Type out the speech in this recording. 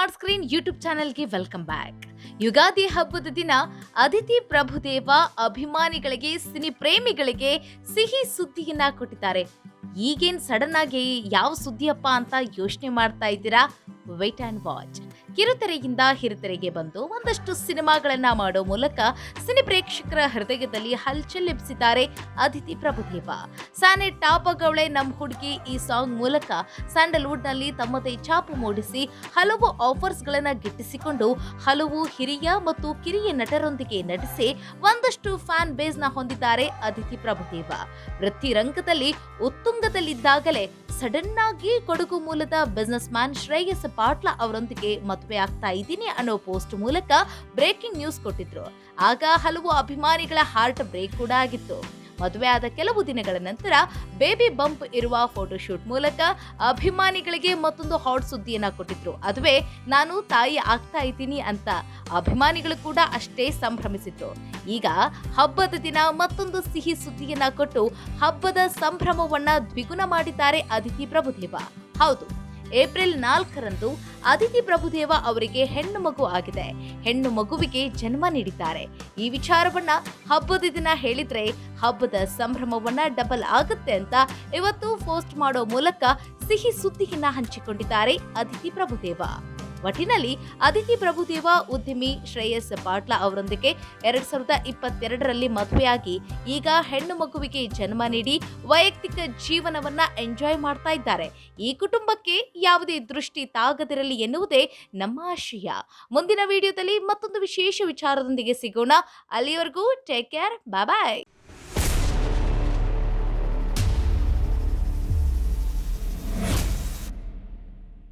Evergreen YouTube ಚಾನೆಲ್ಗೆ welcome back. Ugadi ಹಬ್ಬದ ದಿನ ಅದಿತಿ ಪ್ರಭುದೇವ ಅಭಿಮಾನಿಗಳಿಗೆ, ಸಿನಿ ಪ್ರೇಮಿಗಳಿಗೆ ಸಿಹಿ ಸುದ್ದಿಯನ್ನ ಕೊಟ್ಟಿದ್ದಾರೆ. ಈಗೇನ್ ಸಡನ್ ಆಗಿ ಯಾವ ಸುದ್ದಿಯಪ್ಪ ಅಂತ ಯೋಚನೆ ಮಾಡ್ತಾ ಇದ್ದೀರಾ? ವೇಟ್ ಆ್ಯಂಡ್ ವಾಚ್ ಕಿರುತೆರೆಯಿಂದ ಹಿರಿತೆರೆಗೆ ಬಂದು ಒಂದಷ್ಟು ಸಿನಿಮಾಗಳನ್ನ ಮಾಡೋ ಮೂಲಕ ಸಿನಿ ಪ್ರೇಕ್ಷಕರ ಹೃದಯದಲ್ಲಿ ಹಲ್ಚಲ್ ಅದಿತಿ ಪ್ರಭುದೇವ. ಸಾನೆ ಟಾಪಗೌಳೆ ನಮ್ ಹುಡುಗಿ ಈ ಸಾಂಗ್ ಮೂಲಕ ಸ್ಯಾಂಡಲ್ವುಡ್ನಲ್ಲಿ ತಮ್ಮದೇ ಛಾಪು ಮೂಡಿಸಿ ಹಲವು ಆಫರ್ಸ್ ಗಳನ್ನ ಗಿಟ್ಟಿಸಿಕೊಂಡು ಹಲವು ಹಿರಿಯ ಮತ್ತು ಕಿರಿಯ ನಟರೊಂದಿಗೆ ನಟಿಸಿ ಒಂದಷ್ಟು ಫ್ಯಾನ್ ಬೇಸ್ನ ಹೊಂದಿದ್ದಾರೆ ಅದಿತಿ ಪ್ರಭುದೇವ. ವೃತ್ತಿರಂಗದಲ್ಲಿ ಉತ್ತುಂಗದಲ್ಲಿದ್ದಾಗಲೇ ಸಡನ್ ಆಗಿ ಕೊಡಗು ಮೂಲದ ಬಿಸ್ನೆಸ್ ಮ್ಯಾನ್ ಶ್ರೇಯಸ್ ಪಾಟ್ಲ ಅವರೊಂದಿಗೆ ಮದುವೆ ಆಗ್ತಾ ಇದ್ದೀನಿ ಅನ್ನೋ ಪೋಸ್ಟ್ ಮೂಲಕ ಬ್ರೇಕಿಂಗ್ ನ್ಯೂಸ್ ಕೊಟ್ಟಿದ್ರು. ಆಗ ಹಲವು ಅಭಿಮಾನಿಗಳ ಹಾರ್ಟ್ ಬ್ರೇಕ್ ಕೂಡ ಆಗಿತ್ತು. ಮದುವೆ ಆದ ಕೆಲವು ದಿನಗಳ ನಂತರ ಬೇಬಿ ಬಂಪ್ ಇರುವ ಫೋಟೋಶೂಟ್ ಮೂಲಕ ಅಭಿಮಾನಿಗಳಿಗೆ ಮತ್ತೊಂದು ಹಾಟ್ ಸುದ್ದಿಯನ್ನ ಕೊಟ್ಟಿದ್ರು. ಅದುವೇ, ನಾನು ತಾಯಿ ಆಗ್ತಾ ಇದ್ದೀನಿ ಅಂತ ಅಭಿಮಾನಿಗಳು ಕೂಡ ಅಷ್ಟೇ ಸಂಭ್ರಮಿಸಿದ್ರು. ಈಗ ಹಬ್ಬದ ದಿನ ಮತ್ತೊಂದು ಸಿಹಿ ಸುದ್ದಿಯನ್ನ ಕೊಟ್ಟು ಹಬ್ಬದ ಸಂಭ್ರಮವನ್ನ ದ್ವಿಗುಣ ಮಾಡಿದ್ದಾರೆ ಅದಿತಿ ಪ್ರಭುದೇವ. ಹೌದು. ಏಪ್ರಿಲ್ ನಾಲ್ಕರಂದು ಅದಿತಿ ಪ್ರಭುದೇವ ಅವರಿಗೆ ಹೆಣ್ಣು ಮಗು ಆಗಿದೆ. ಹೆಣ್ಣು ಮಗುವಿಗೆ ಜನ್ಮ ನೀಡಿದ್ದಾರೆ. ಈ ವಿಚಾರವನ್ನ ಹಬ್ಬದ ದಿನ ಹೇಳಿದ್ರೆ ಹಬ್ಬದ ಸಂಭ್ರಮವನ್ನ ಡಬಲ್ ಆಗುತ್ತೆ ಅಂತ ಇವತ್ತು ಪೋಸ್ಟ್ ಮಾಡೋ ಮೂಲಕ ಸಿಹಿ ಸುದ್ದಿಯನ್ನ ಹಂಚಿಕೊಂಡಿದ್ದಾರೆ ಅದಿತಿ ಪ್ರಭುದೇವ. ಒಟ್ಟಿನಲ್ಲಿ ಅದಿತಿ ಪ್ರಭುದೇವ ಉದ್ಯಮಿ ಶ್ರೇಯಸ್ ಪಾಟ್ಲ ಅವರೊಂದಿಗೆ ಎರಡ್ ಸಾವಿರದ ಇಪ್ಪತ್ತೆರಡರಲ್ಲಿ ಮದುವೆಯಾಗಿ ಈಗ ಹೆಣ್ಣು ಮಗುವಿಗೆ ಜನ್ಮ ನೀಡಿ ವೈಯಕ್ತಿಕ ಜೀವನವನ್ನ ಎಂಜಾಯ್ ಮಾಡ್ತಾ ಇದ್ದಾರೆ. ಈ ಕುಟುಂಬಕ್ಕೆ ಯಾವುದೇ ದೃಷ್ಟಿ ತಾಗದಿರಲಿ ಎನ್ನುವುದೇ ನಮ್ಮ ಆಶಯ. ಮುಂದಿನ ವಿಡಿಯೋದಲ್ಲಿ ಮತ್ತೊಂದು ವಿಶೇಷ ವಿಚಾರದೊಂದಿಗೆ ಸಿಗೋಣ. ಅಲ್ಲಿಯವರೆಗೂ ಟೇಕ್ ಕೇರ್ ಬಾಯ್